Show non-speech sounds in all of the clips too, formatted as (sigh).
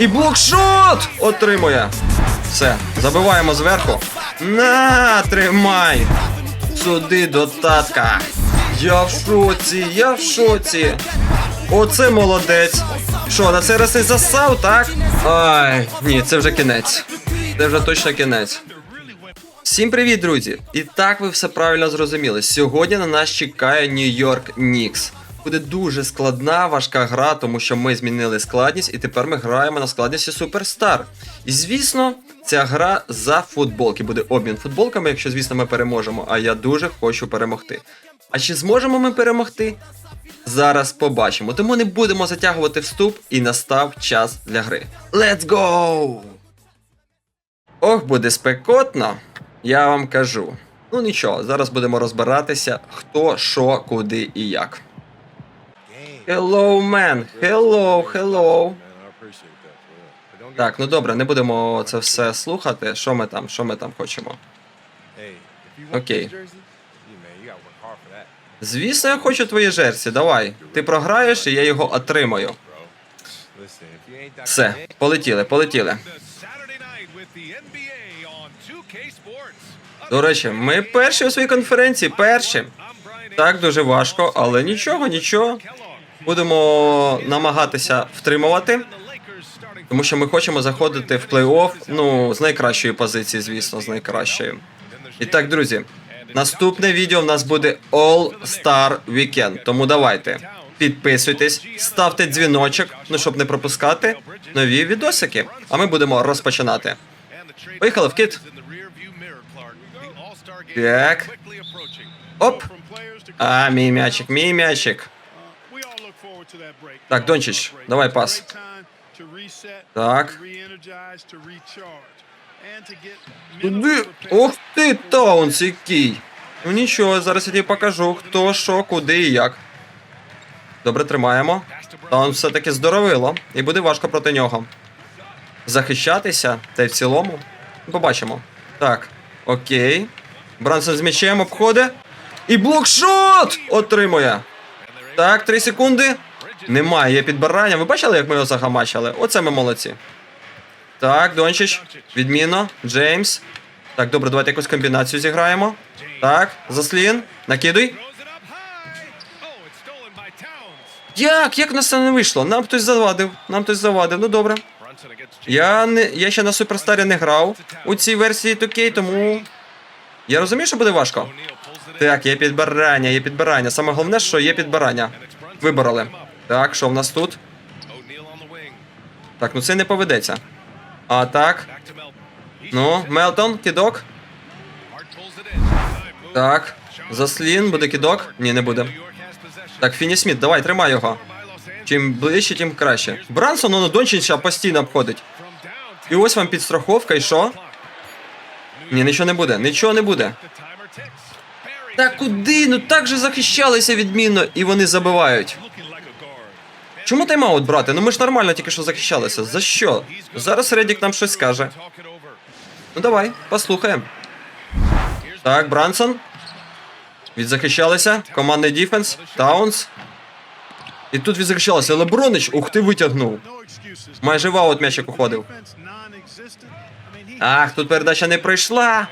І блокшот отримує. Все, забиваємо зверху. На, тримай. Сюди до татка. Я в шоці, я в шоці. Оце молодець. Що, на цей раз не засав, так? Ай, ні, це вже кінець. Це вже точно кінець. Всім привіт, друзі! І так ви все правильно зрозуміли. Сьогодні на нас чекає Нью-Йорк Нікс. Буде дуже складна, важка гра, тому що ми змінили складність, і тепер ми граємо на складності Суперстар. І звісно, ця гра за футболки. Буде обмін футболками, якщо, звісно, ми переможемо. А я дуже хочу перемогти. А чи зможемо ми перемогти? Зараз побачимо. Тому не будемо затягувати вступ, і настав час для гри. Let's go! Ох, буде спекотно, я вам кажу. Ну нічого, зараз будемо розбиратися, хто, що, куди і як. Hello, man! Hello, hello! Так, ну добре, не будемо це все слухати. Що ми там, що ми там хочемо? Окей. Звісно, я хочу твої жерсі, давай. Ти програєш, і я його отримаю. Все, полетіли, полетіли. До речі, ми перші у своїй конференції, перші. Так, дуже важко, але нічого, нічого. Будемо намагатися втримувати, тому що ми хочемо заходити в плей-офф, ну, з найкращої позиції, звісно, з найкращої. І так, друзі, наступне відео в нас буде All Star Weekend, тому давайте. Підписуйтесь, ставте дзвіночок, ну щоб не пропускати нові відосики. А ми будемо розпочинати. Поїхали в кит. Так. Оп. А, мій м'ячик, мій м'ячик. Так, Дончич, давай пас. Так. Туди. Ух ти, Таунс який. Ну нічого, зараз я тобі покажу, хто, що, куди і як. Добре, тримаємо. Таунс все-таки здоровило, і буде важко проти нього. Захищатися, та й в цілому. Побачимо. Так, окей. Брансон з м'ячем обходить. І блокшот отримує. Так, 3 секунди. Немає, є підбирання. Ви бачили, як ми його загамачили? Оце ми молодці. Так, Дончич. Відмінно. Джеймс. Так, добре, давайте якусь комбінацію зіграємо. Так, заслін. Накидуй. Як? Як нас це не вийшло? Нам хтось завадив. Нам хтось завадив. Ну добре. Я не я ще на суперстарі не грав у цій версії 2K, тому. Я розумію, що буде важко. Так, є підбирання, є підбирання. Саме головне, що є підбирання. Вибороли. Так, що в нас тут? Так, ну це не поведеться. А так. Ну, Мелтон, кидок. Так. Заслін, буде кидок? Ні, не буде. Так, Фіні Сміт, давай, тримай його. Чим ближче, тим краще. Брансон, ну, Дончича постійно обходить. І ось вам підстраховка, і що? Ні, нічого не буде, нічого не буде. Та куди? Ну так же захищалися відмінно, і вони забивають. Чому тайм-аут брати? Ну ми ж нормально тільки що захищалися. За що? Зараз Редік нам щось скаже. Ну давай, послухаємо. Так, Брансон. Відзахищалися. Командний діфенс. Таунс. І тут відзахищалися. Лебронич, ух ти, витягнув. Майже в аут м'ячик уходив. Ах, тут передача не пройшла.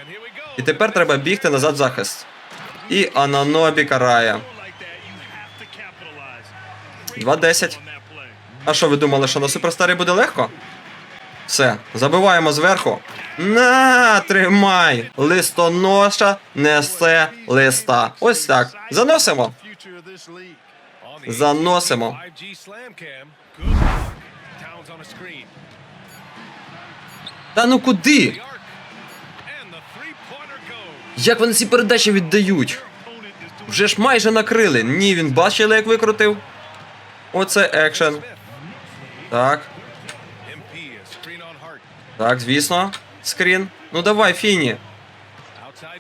І тепер треба бігти назад в захист. І Ананобі карає. 2-10. А що ви думали, що на суперстарі буде легко? Все, забиваємо зверху. На, тримай! Листоноша несе листа. Ось так. Заносимо. Заносимо. Та ну куди? Як вони ці передачі віддають? Вже ж майже накрили. Ні, він бачили, як викрутив. Оце екшен. Так. Так, звісно. Скрін. Ну давай, Фіні.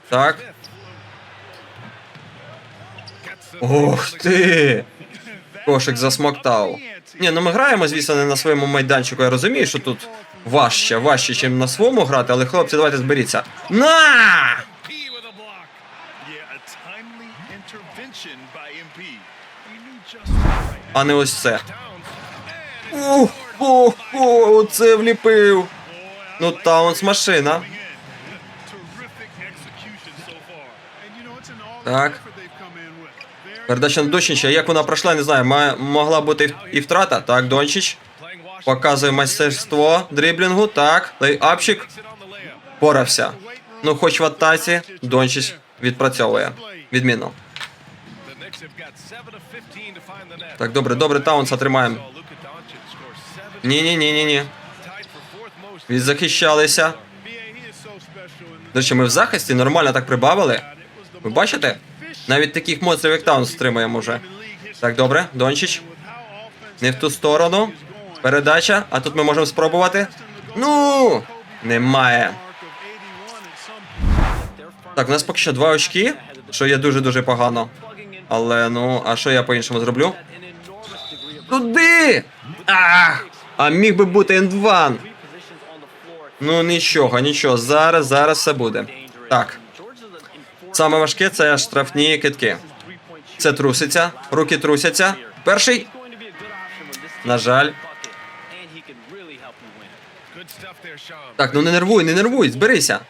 Так. Ох ти! Кошик засмоктав. Ні, ну ми граємо, звісно, не на своєму майданчику. Я розумію, що тут важче, важче, ніж на своєму грати, але хлопці, давайте зберіться. На! А не ось це. Ух, ух, ух, оце вліпив. Ну, Таунс машина. Так. Передача на Дончича. Як вона пройшла, не знаю. Могла бути і- і втрата. Так, Дончич. Показує майстерство дриблінгу. Так, лейапчик. Порався. Ну, хоч в атаці, Дончич відпрацьовує. Відмінно. Так, добре, добре, Таунса тримаємо. Ні, ні, ні, ні, ні. Відзахищалися. До речі, ми в захисті нормально так прибавили. Ви бачите? Навіть таких монстрів, як Таунс, стримуємо вже. Так, добре, Дончич. Не в ту сторону. Передача, а тут ми можемо спробувати. Ну! Немає. Так, у нас поки що два очки, що є дуже-дуже погано. Але ну, а що я по-іншому зроблю? Туди! Ах! А міг би бути ендван. Ну нічого, нічого. Зараз, зараз все буде. Так. Саме важке це штрафні китки. Це труситься, руки трусяться. Перший. На жаль. Так, ну не нервуй, не нервуй, зберися.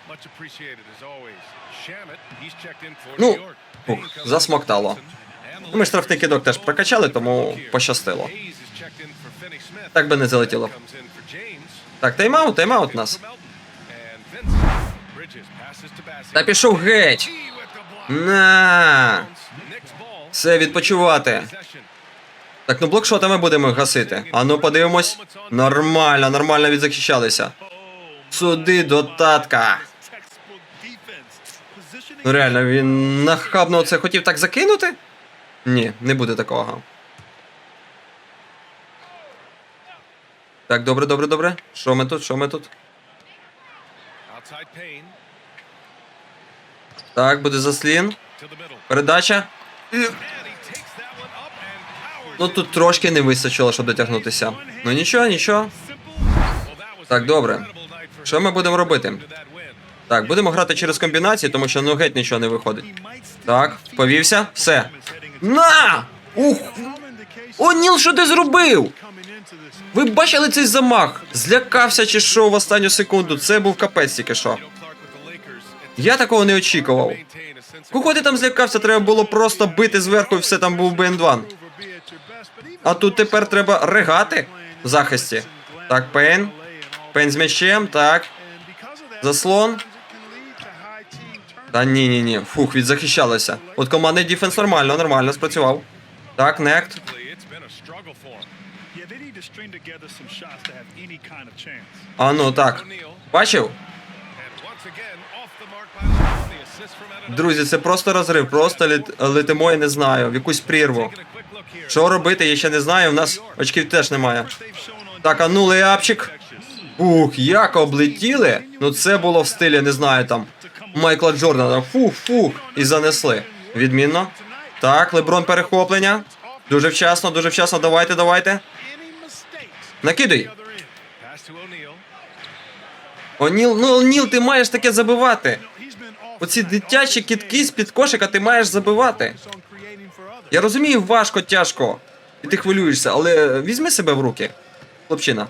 Ну, ух, засмоктало. Ну, Ми штрафний кидок теж прокачали, тому пощастило. Так би не залетіло. Так, тайм-аут, тайм-аут нас. Та пішов геть. На. Все, відпочивати. Так, ну блокшотами будемо гасити. А ну подивимось. Нормально, нормально відзахищалися. Суди до татка. Ну реально, він нахабно це хотів так закинути? Ні, не буде такого. Так, добре, добре, добре. Що ми тут? Що ми тут? Так, буде заслін. Передача. Ну тут трошки не вистачило, щоб дотягнутися. Ну нічого, нічого. Так, добре. Що ми будемо робити? Так, будемо грати через комбінації, тому що ну геть нічого не виходить. Так, повівся, все. На! Ух! О, Ніл, що ти зробив? Ви бачили цей замах? Злякався чи що в останню секунду? Це був капець тільки що. Я такого не очікував. Кого ти там злякався, треба було просто бити зверху і все там був би N2. А тут тепер треба ригати в захисті. Так, Пейн. Пейн з м'ячем, так. Заслон. Та ні, ні, ні. Фух, відзахищалися. От командний дефенс нормально, нормально спрацював. Так, нект. А ну так. Бачив? Друзі, це просто розрив. Просто літ- летимо, я не знаю, в якусь прірву. Що робити, я ще не знаю. У нас очків теж немає. Так, а ну леапчик. Ух, як облетіли. Ну це було в стилі, не знаю там. Майкла Джордана. Фух, фух. І занесли. Відмінно. Так, Леброн перехоплення. Дуже вчасно, дуже вчасно. Давайте, давайте. Накидуй. Оніл, ну Оніл, ти маєш таке забивати. Оці дитячі кітки з-під кошика ти маєш забивати. Я розумію, важко, тяжко. І ти хвилюєшся, але візьми себе в руки. Хлопчина.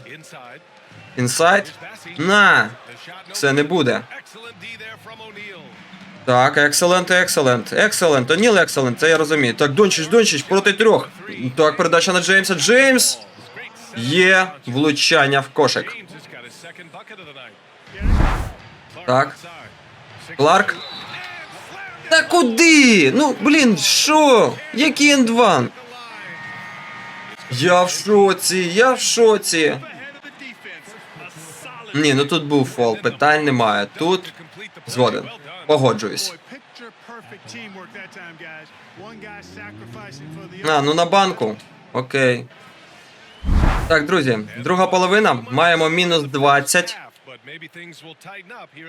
Інсайд. На. Все не буде. Так, екселент, екселент, екселент. Оніл екселент, це я розумію. Так, Дончич, Дончич проти трьох. Так, передача на Джеймса. Джеймс. Є влучання в кошик. Так. Кларк. Та куди? Ну, блін, що? Який ендван? Я в шоці, я в шоці. Ні, ну тут був фол, питань немає. Тут згоден. Погоджуюсь. А, ну на банку. Окей. Так, друзі, друга половина. Маємо мінус 20.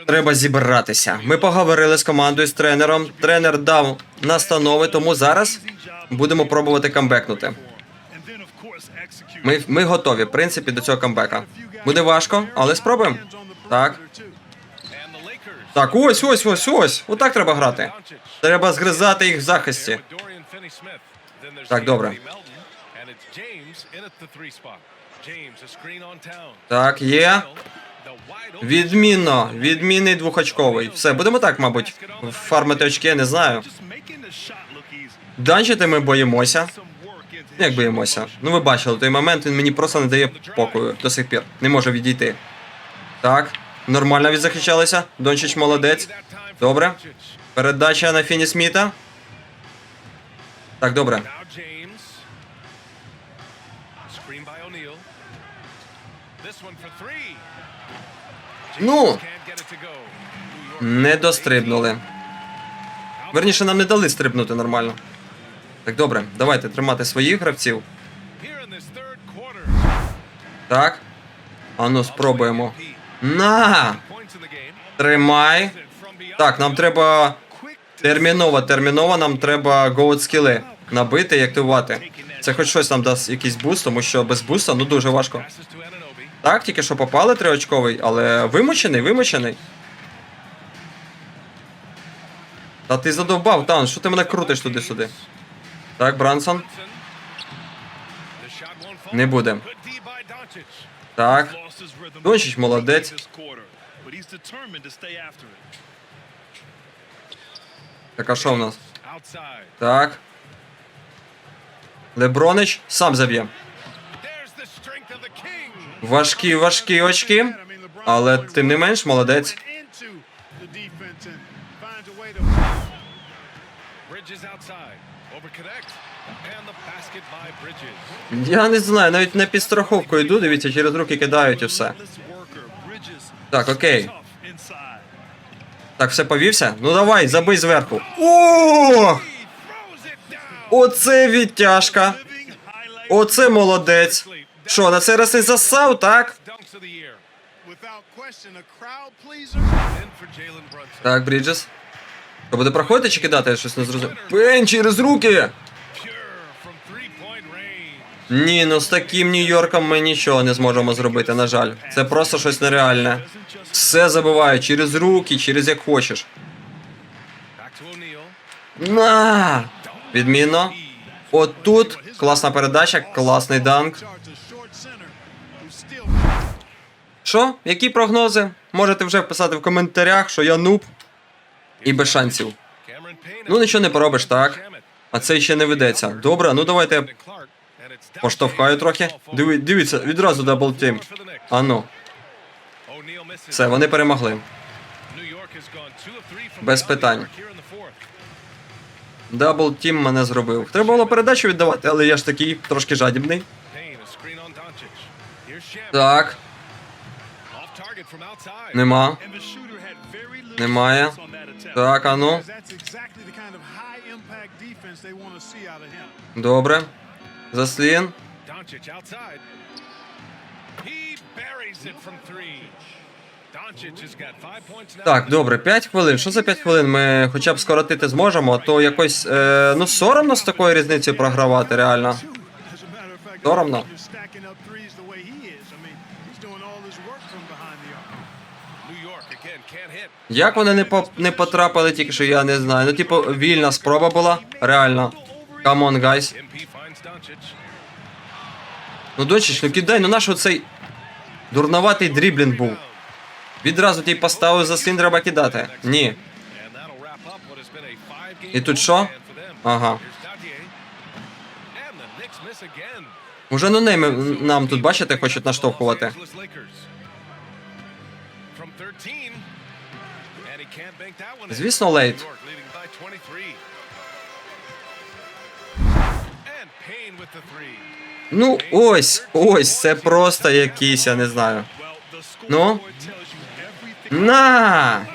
Треба зібратися. Ми поговорили з командою, з тренером. Тренер дав настанови, тому зараз будемо пробувати камбекнути. Ми, ми готові, в принципі, до цього камбека. Буде важко, але спробуємо. Так. Так, ось, ось, ось, ось. Отак треба грати. Треба згризати їх в захисті. Так, добре. Так, є. Відмінно, відмінний двохочковий. Все, будемо так, мабуть, фармити очки, не знаю. Данчити ми боїмося. Як боїмося? Ну ви бачили той момент, він мені просто не дає покою до сих пір. Не може відійти. Так, нормально відзахищалися. Дончич молодець. Добре. Передача на Фіні Сміта. Так, добре. Ну. Не дострибнули. Верніше, нам не дали стрибнути нормально. Так, добре, давайте тримати своїх гравців. Так. Ану, спробуємо. На! Тримай. Так, нам треба терміново, терміново нам треба гоут скіли набити і активувати. Це хоч щось нам дасть якийсь буст, тому що без буста ну дуже важко. Так, тільки що попали триочковий, але вимучений, вимучений. Та ти задовбав, Таун, що ти мене крутиш туди-сюди? Так, Брансон. Не буде. Так. Дончич молодець. Так, а що в нас? Так. Лебронич сам заб'є. Важкі, важкі очки. Але тим не менш, молодець. Я не знаю, навіть на підстраховку йду, дивіться, через руки кидають і все. Так, окей. Так, все повівся? Ну давай, забий зверху. О! Оце відтяжка. Оце молодець. Що, на цей раз не засав, так? Так, Бріджес. Що буде проходити чи кидати? Я щось не зрозумів. Пен через руки! Ні, ну з таким Нью-Йорком ми нічого не зможемо зробити, на жаль. Це просто щось нереальне. Все забиваю через руки, через як хочеш. На! Відмінно. От тут класна передача, класний данк. Що? Які прогнози? Можете вже вписати в коментарях, що я нуб і без шансів. Ну нічого не поробиш, так? А це ще не ведеться. Добре, ну давайте поштовхаю трохи. Диви, дивіться, відразу дабл тім. А ну, все, вони перемогли. Без питань. Дабл тім мене зробив. Треба було передачу віддавати, але я ж такий трошки жадібний. Так, нема. Немає. Так, а ну. Добре. Заслін. Так, добре, 5 хвилин. Що за 5 хвилин? Ми хоча б скоротити зможемо, а то якось. Е, ну, соромно з такою різницею програвати, реально. Соромно. Як вони не, по, не потрапили, тільки що я не знаю. Ну, типу, вільна спроба була. Реально. Come on, guys. Ну, дочіч, ну кидай, ну наш оцей дурноватий дріблінг був. Відразу ти поставив за слін треба кидати. Ні. І тут що? Ага. Уже ну нейми нам тут, бачите, хочуть наштовхувати. Звісно, лейт. Ну, ось, ось, це просто якийсь, я не знаю. Ну? На!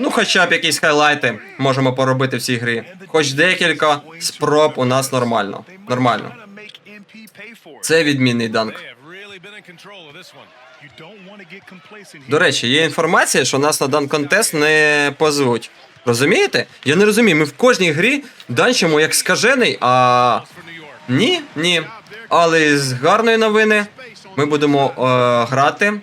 Ну, хоча б якісь хайлайти можемо поробити в цій грі. Хоч декілька спроб у нас нормально. Нормально. Це відмінний данк. До речі, є інформація, що нас на дан контест не позвуть. Розумієте? Я не розумію, ми в кожній грі данчимо як скажений, а. Ні, ні. Але з гарної новини ми будемо е, грати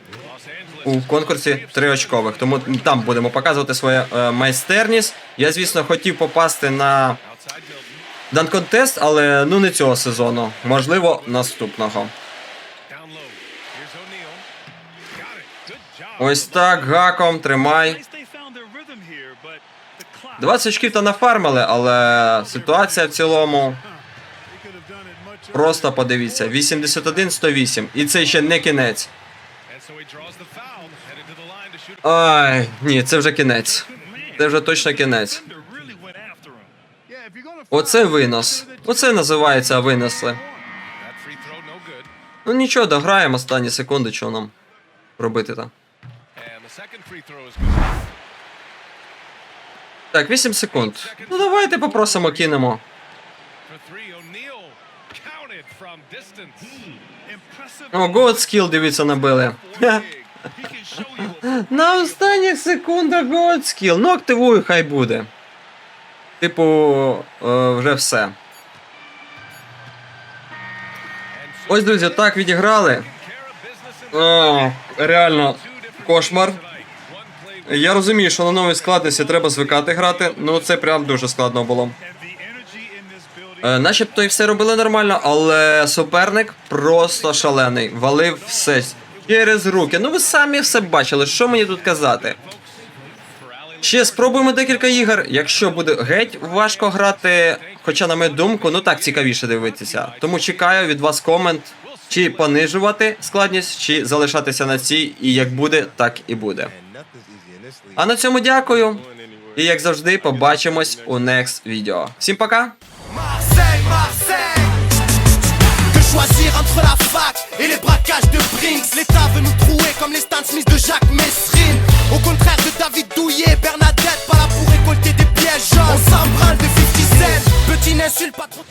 у конкурсі триочкових. Тому там будемо показувати свою е, майстерність. Я, звісно, хотів попасти на дан контест, але ну не цього сезону. Можливо, наступного. Ось так, гаком, тримай. 20 очків та нафармили, але ситуація в цілому. Просто подивіться: 81-108. І це ще не кінець. Ай, ні, це вже кінець. Це вже точно кінець. Оце винос. Оце називається винесли. Ну нічого, дограємо останні секунди, що нам робити там. Так, 8 секунд. Ну давайте попросимо кинемо. О, God Skill, дивіться, набили. (laughs) На останніх секундах God Skill. Ну, активую, хай буде. Типу, е, вже все. Ось, друзі, так відіграли. О, реально кошмар. Я розумію, що на новій складності треба звикати грати, ну це прям дуже складно було. Е, начебто і все робили нормально, але суперник просто шалений. Валив все через руки. Ну ви самі все бачили, що мені тут казати. Ще спробуємо декілька ігор. Якщо буде геть важко грати, хоча, на мою думку, ну так цікавіше дивитися. Тому чекаю від вас комент, чи понижувати складність, чи залишатися на цій, і як буде, так і буде. А на цьому дякую. І як завжди, побачимось у next відео. Всім пока! Choisir entre la fac et les braquages de Brinks L'État veut nous trouer comme les Stan Smith de Jacques Messrine Au contraire de David Douillet, Bernadette Pas là pour récolter des pièges jaunes On s'embralle de 50 Cent Petit n'insulte pas trop